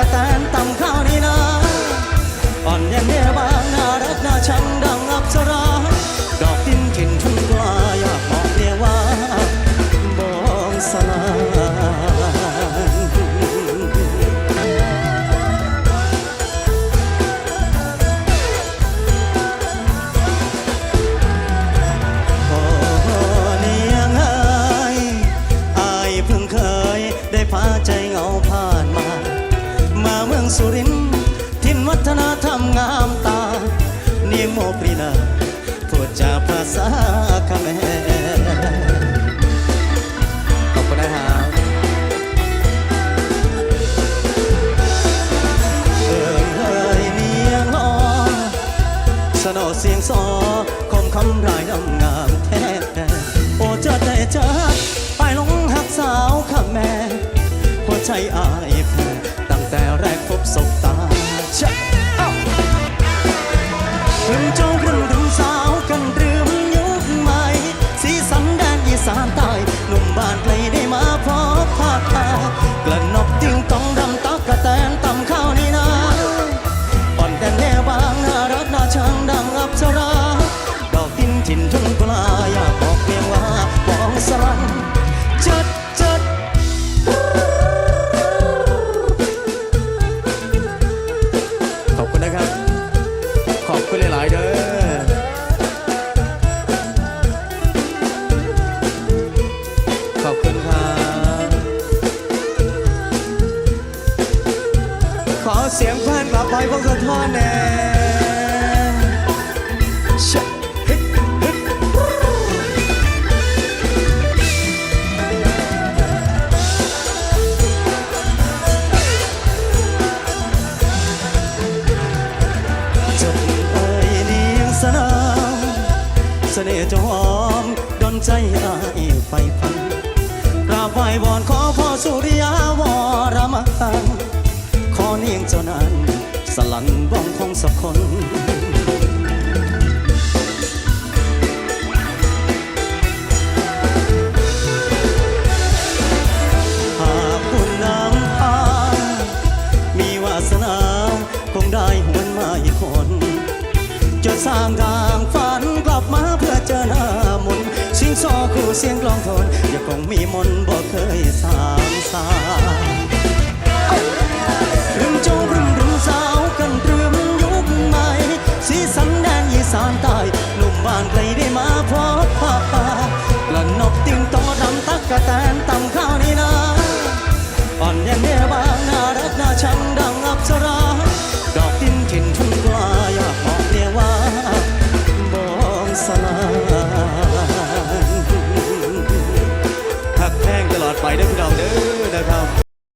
กกะแตนตำ สุรินทินวัฒนธรรมงามตาเนียงโมปรีนาพูดจาภาษาเขมรขอบคุณนะครับเอิงเอ้ยเนียงอ้อสนอเสียงซอคมคำรายน้ำงามแท้โอ้เจะได้เจอไปหลงหักสาวข้าแม่หัวใจอาย รึมโจงรึมรึมสาวกันรึม อบคุณครับ ขอเสียงแฟนกลับไปพวกสะท้อนแน่เสน่ห์จะหอมดนใจอาย ราบไหว้วอนขอพ่อสุริยาวรมันขอเนียงเจ้านั้น สลันบ้องของสักคนหากคุณนำพามีวาสนา คงได้หวนมาอีกคน จะสร้างทางฝัน ชิงโชคู่เสียงกลองโทนอย่าคงมีมนบ่เคยสามสารึมโจงรึมรึมสาวกันรึมยุกใหม่สีสันแดนยีสานใต้หนุ่มบ้านไกลได้มาพอพาปากระนกติ้งโตดำตักกะแตนตำข้าวนี่นาอ่อนแย่เนบางน่ารักน่าชังดังอับสราดอกดินถิ่นทุ่งกว่าอยากบอกเนี่ยว่าบองสลา